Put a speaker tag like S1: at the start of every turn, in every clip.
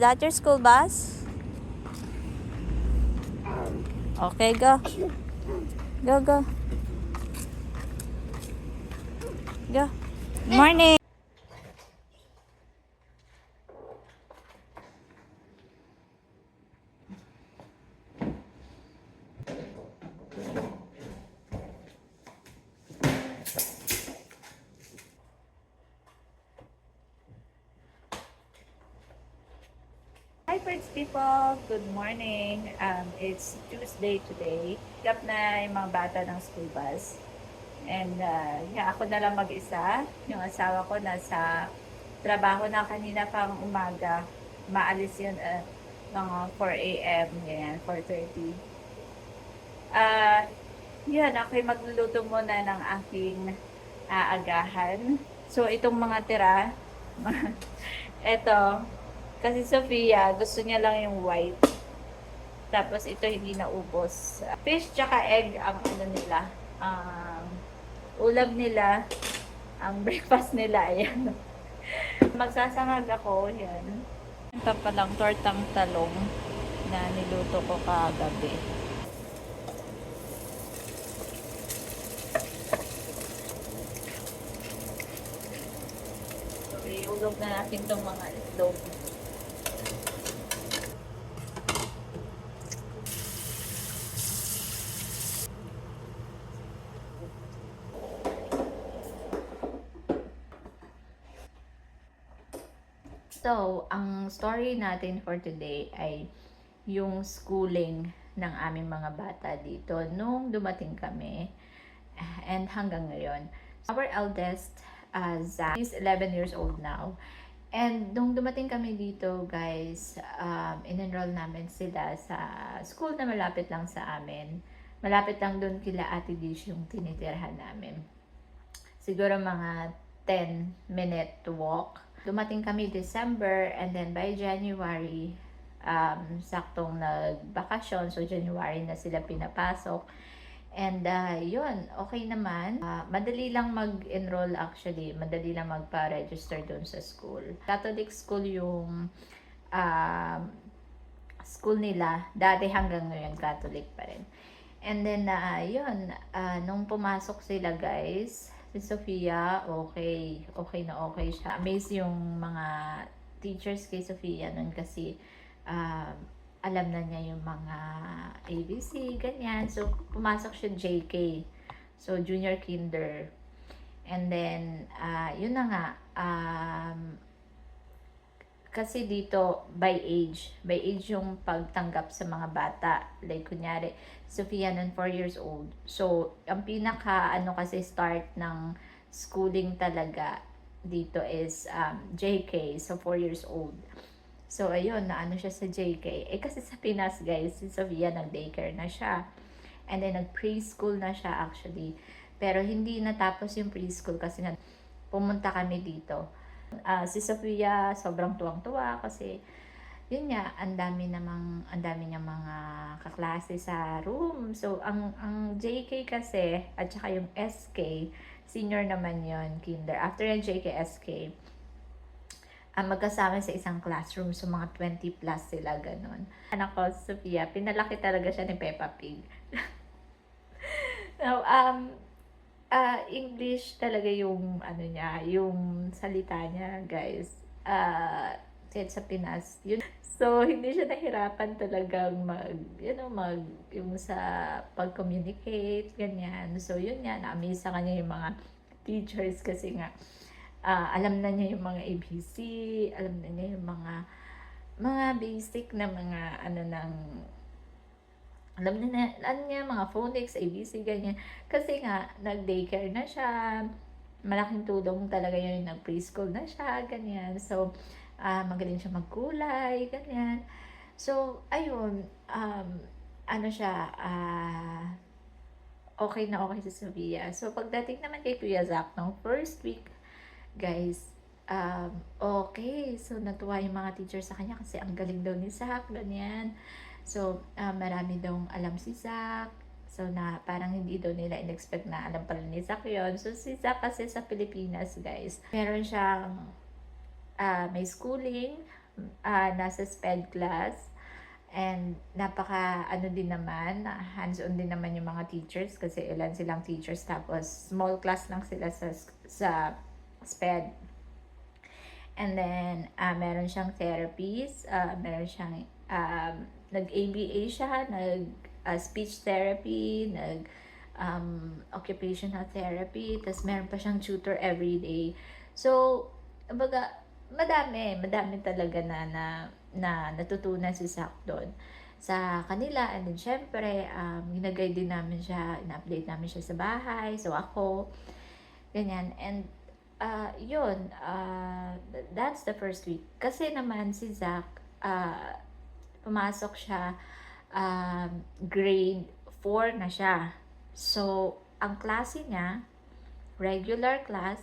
S1: that your school bus? Okay, go. Go, go. Go. Morning. People! Good morning. Um, it's Tuesday today. Gap na yung mga bata ng school bus. And uh, yeah, ako na lang mag-isa. Yung asawa ko nasa trabaho na kanina pang umaga. Maalis yun uh, mga 4 a.m. Ganyan, 4.30. Ah, yun, ako'y magluluto muna ng aking aagahan. So, itong mga tira, eto, kasi Sofia, gusto niya lang yung white. Tapos ito hindi naubos. Fish tsaka egg ang ano nila. Ang ulam nila. Ang breakfast nila. Ayan. Magsasangag ako. Yan. Ito palang tortang talong na niluto ko kagabi. Iulog na natin itong mga itlog. So, ang story natin for today ay yung schooling ng aming mga bata dito nung dumating kami and hanggang ngayon. Our eldest, uh, Zach, is 11 years old now. And nung dumating kami dito, guys, um, in-enroll namin sila sa school na malapit lang sa amin. Malapit lang doon kila Ate Dish yung tinitirhan namin. Siguro mga 10 minute walk. Dumating kami December and then by January, um, saktong nagbakasyon. So, January na sila pinapasok. And uh, yun, okay naman. Ah, madali lang mag-enroll actually. Madali lang magpa-register doon sa school. Catholic school yung um, school nila. Dati hanggang ngayon, Catholic pa rin. And then, uh, yun, ah, nung pumasok sila guys, si Sofia, okay, okay na okay siya. Amazed yung mga teachers kay Sofia nun kasi um, alam na niya yung mga ABC, ganyan. So, pumasok siya JK. So, junior kinder. And then, ah yun na nga, um, kasi dito, by age, by age yung pagtanggap sa mga bata. Like, kunyari, Sofia nun 4 years old. So, ang pinaka, ano kasi, start ng schooling talaga dito is um, JK, so 4 years old. So, ayun, na ano siya sa JK. Eh, kasi sa Pinas, guys, si Sofia nag-daycare na siya. And then, nag-preschool na siya actually. Pero, hindi natapos yung preschool kasi nga, pumunta kami dito. Ah, si Sofia, sobrang tuwang-tuwa kasi, yun nga, ang dami namang, ang dami niyang mga kaklase sa room. So, ang, ang JK kasi, at saka yung SK, senior naman yon kinder. After yung JK, SK, ang magkasama sa isang classroom. So, mga 20 plus sila, ganun. Anak ko, Sophia, pinalaki talaga siya ni Peppa Pig. Now, um, ah English talaga yung, ano niya, yung salita niya, guys. Ah, kahit sa Pinas, yun. So, hindi siya nahirapan talagang mag, you know, mag, yung sa pag-communicate, ganyan. So, yun nga, na-amaze sa kanya yung mga teachers kasi nga, ah, alam na niya yung mga ABC, alam na niya yung mga mga basic na mga ano ng alam na na, alam niya mga phonics, ABC, ganyan. Kasi nga, nag-daycare na siya, malaking tulong talaga yun, nag-preschool na siya, ganyan. So, ah magaling siya magkulay, ganyan. So, ayun, um, ano siya, ah okay na okay si Sofia. So, pagdating naman kay Kuya Zach, ng first week, guys, um, okay. So, natuwa yung mga teacher sa kanya kasi ang galing daw ni Zach, ganyan. So, ah, marami daw alam si Zach. So, na parang hindi daw nila in-expect na alam pala ni Zach yun. So, si Zach kasi sa Pilipinas, guys, meron siyang ah, may schooling, ah, nasa SPED class. And napaka ano din naman, hands-on din naman yung mga teachers kasi ilan silang teachers tapos small class lang sila sa sa SPED. And then ah, meron siyang therapies, ah, meron siyang um, nag-ABA siya, nag ah, speech therapy, nag um, occupational therapy, tapos meron pa siyang tutor every day. So, baga, madami, madami talaga na, na, na natutunan si Zach doon sa kanila. And then, syempre, um, ginagay din namin siya, in-update namin siya sa bahay. So, ako, ganyan. And, uh, yun, uh, that's the first week. Kasi naman si Zach, uh, pumasok siya, um, grade 4 na siya. So, ang klase niya, regular class,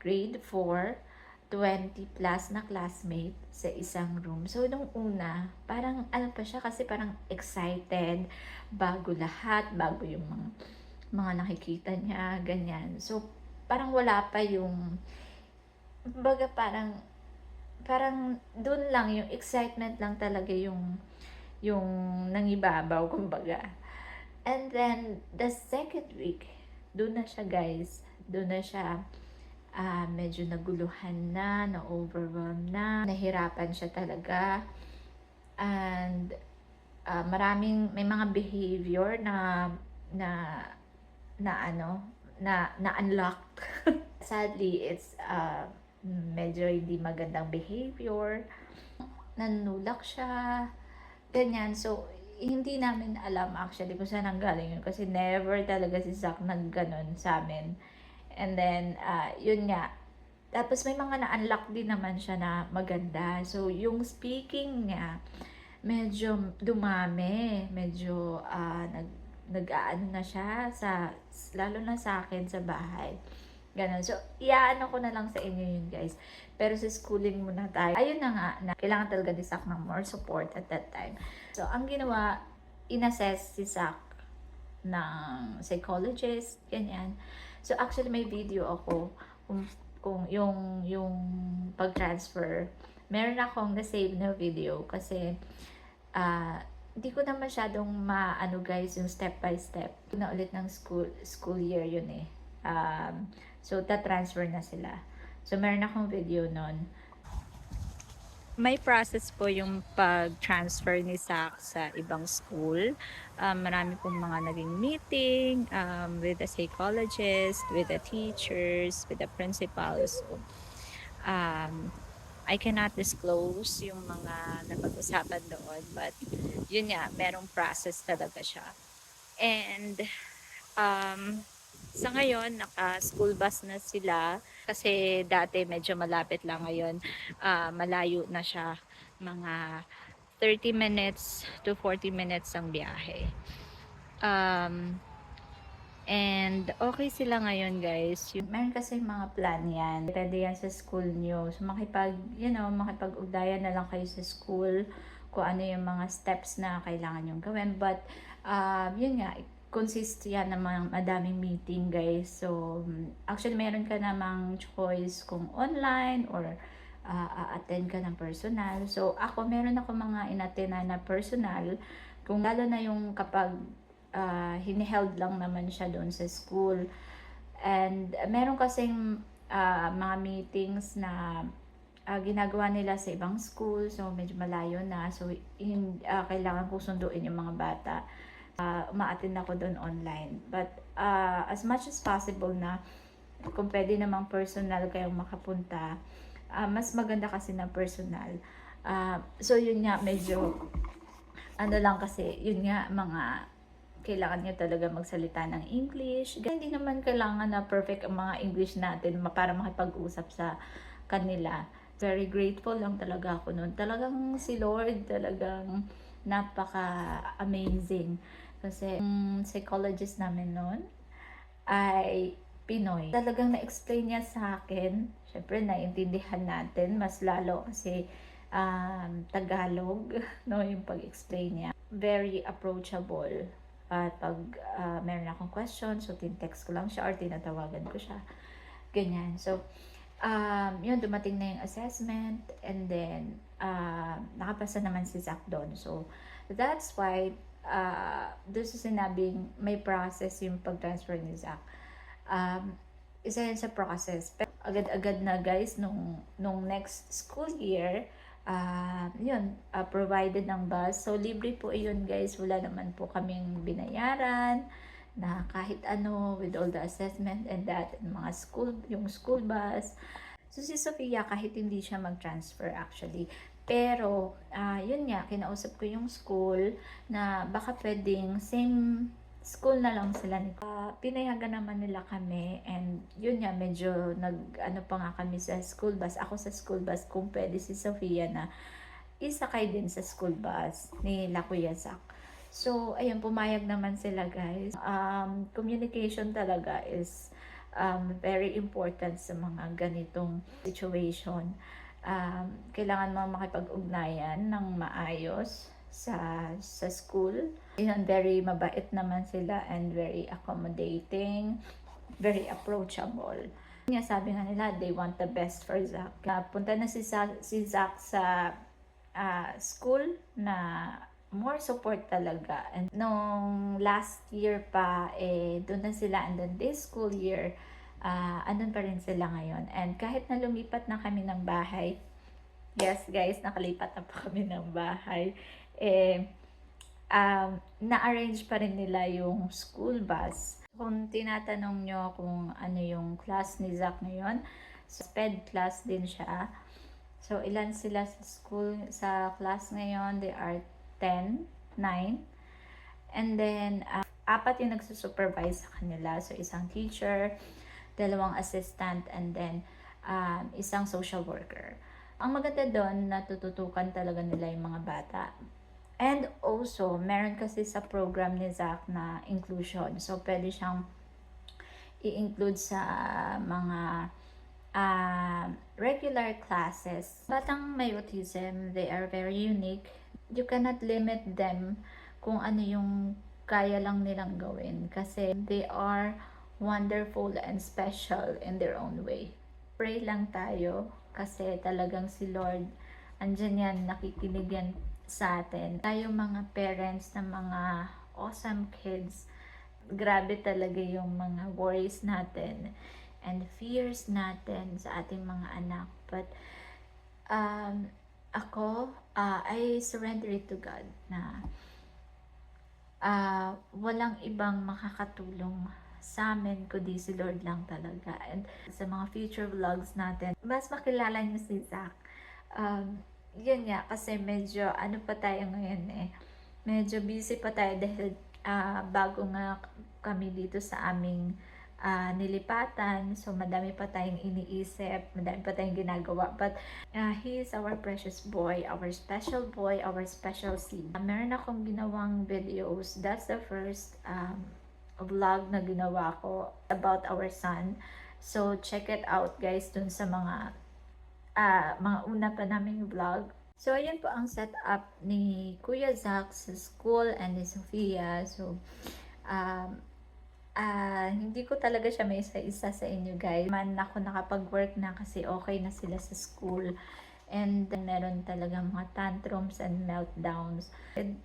S1: grade 4, 20 plus na classmate sa isang room. So, nung una, parang ano pa siya kasi parang excited, bago lahat, bago yung mga, mga nakikita niya, ganyan. So, parang wala pa yung, baga parang, parang dun lang, yung excitement lang talaga yung, yung nangibabaw, kumbaga. And then, the second week, doon na siya guys, doon na siya ah medyo naguluhan na, na-overwhelmed na, nahirapan siya talaga. And ah, maraming, may mga behavior na, na, na ano, na, na unlocked. Sadly, it's uh, medyo hindi magandang behavior. Nanulak siya, ganyan. So, hindi namin alam actually kung saan ang galing yun kasi never talaga si Zach nagganon sa amin. And then, uh, yun nga, tapos may mga na-unlock din naman siya na maganda. So, yung speaking niya, medyo dumami, medyo uh, nag, nag-aano na siya, sa, lalo na sa akin sa bahay. Ganon. So, iaano ko na lang sa inyo yun, guys. Pero sa schooling muna tayo. Ayun na nga, na kailangan talaga ni Zach ng more support at that time. So, ang ginawa, inassess si Zach ng psychologist, ganyan. So, actually, may video ako kung, kung yung, yung pag-transfer. Meron akong na-save na video kasi uh, hindi ko na masyadong maano guys yung step by step. Na ulit ng school school year yun eh. Um, so, ta-transfer na sila. So, meron akong video nun may process po yung pag-transfer ni Zach sa ibang school. Um, marami pong mga naging meeting um, with the psychologist, with the teachers, with the principals. So, um, I cannot disclose yung mga napag-usapan doon but yun nga, merong process talaga siya. And um, sa ngayon, naka-school bus na sila kasi dati medyo malapit lang ngayon. Uh, malayo na siya. Mga 30 minutes to 40 minutes ang biyahe. Um, and okay sila ngayon guys. Meron kasi mga plan yan. Pwede yan sa school nyo. So makipag, you know, makipag-ugdayan na lang kayo sa school kung ano yung mga steps na kailangan yung gawin. But, uh, yun nga, consist yan ng mga madaming meeting guys. So, actually meron ka namang choice kung online or uh, attend ka ng personal. So, ako meron ako mga inattend na personal kung lalo na yung kapag uh, hiniheld lang naman siya doon sa school. And meron kasing uh, mga meetings na uh, ginagawa nila sa ibang school. So, medyo malayo na. So, in, uh, kailangan ko sunduin yung mga bata uh, umaattend ako doon online. But uh, as much as possible na kung pwede namang personal kayong makapunta, uh, mas maganda kasi na personal. Uh, so yun nga, medyo ano lang kasi, yun nga mga kailangan nyo talaga magsalita ng English. Hindi naman kailangan na perfect ang mga English natin para makipag-usap sa kanila. Very grateful lang talaga ako noon. Talagang si Lord talagang napaka-amazing. Kasi yung psychologist namin noon ay Pinoy. Talagang na-explain niya sa akin. Siyempre, naintindihan natin mas lalo kasi um, Tagalog, no, yung pag-explain niya. Very approachable. At pag uh, meron akong question, so tin-text ko lang siya or tinatawagan ko siya. Ganyan. So, um, yun, dumating na yung assessment and then uh, nakapasa naman si Zach doon. So, that's why uh, doon sa sinabing may process yung pag-transfer ni Zach. Um, isa yan sa process. Pero agad-agad na guys, nung, nung next school year, uh, yun, uh, provided ng bus. So, libre po yun guys. Wala naman po kaming binayaran na kahit ano with all the assessment and that and mga school yung school bus. So si Sofia kahit hindi siya mag-transfer actually. Pero ah yun nga kinausap ko yung school na baka pwedeng same school na lang sila ni uh, pinayagan naman nila kami and yun nga medyo nag ano pa nga kami sa school bus. Ako sa school bus kung pwede si Sofia na isakay din sa school bus ni La Kuya Zach. So, ayun, pumayag naman sila guys. Um, communication talaga is um, very important sa mga ganitong situation. Um, kailangan mo makipag-ugnayan ng maayos sa sa school. Yun, very mabait naman sila and very accommodating, very approachable. Nga sabi nga nila, they want the best for Zach. Punta na si, Zach, si Zach sa uh, school na more support talaga. And nung last year pa, eh, doon na sila. And then this school year, uh, andun pa rin sila ngayon. And kahit na lumipat na kami ng bahay, yes guys, nakalipat na pa kami ng bahay, eh, um, na-arrange pa rin nila yung school bus. Kung tinatanong nyo kung ano yung class ni Zach ngayon, so, sped class din siya. So, ilan sila sa school, sa class ngayon? They are 10, 9. And then, uh, apat yung nagsusupervise sa kanila. So, isang teacher, dalawang assistant, and then um, isang social worker. Ang maganda doon, natututukan talaga nila yung mga bata. And also, meron kasi sa program ni Zach na inclusion. So, pwede siyang i-include sa mga uh, regular classes. Batang may autism, they are very unique you cannot limit them kung ano yung kaya lang nilang gawin kasi they are wonderful and special in their own way. Pray lang tayo kasi talagang si Lord andyan yan, nakikinig yan sa atin. Tayo mga parents ng mga awesome kids, grabe talaga yung mga worries natin and fears natin sa ating mga anak. But um, ako, uh, I surrender it to God na uh, walang ibang makakatulong sa amin kundi si Lord lang talaga. And sa mga future vlogs natin, mas makilala niyo si Zach. Um, yun nga, kasi medyo ano pa tayo ngayon eh. Medyo busy pa tayo dahil uh, bago nga kami dito sa aming uh, nilipatan. So, madami pa tayong iniisip, madami pa tayong ginagawa. But, uh, he is our precious boy, our special boy, our special seed. Uh, meron akong ginawang videos. That's the first um, vlog na ginawa ko about our son. So, check it out guys dun sa mga uh, mga una pa naming vlog. So, ayan po ang setup ni Kuya Zach sa school and ni Sofia. So, um, Ah, hindi ko talaga siya may isa-isa sa inyo guys. Man ako nakapag-work na kasi okay na sila sa school. And meron talaga mga tantrums and meltdowns.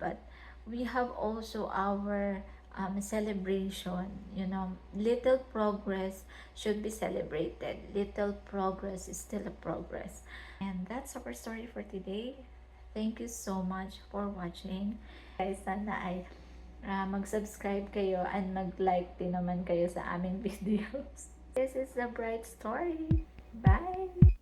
S1: But we have also our um, celebration. You know, little progress should be celebrated. Little progress is still a progress. And that's our story for today. Thank you so much for watching. Guys, sana ay uh, mag-subscribe kayo and mag-like din naman kayo sa aming videos. This is a bright story. Bye!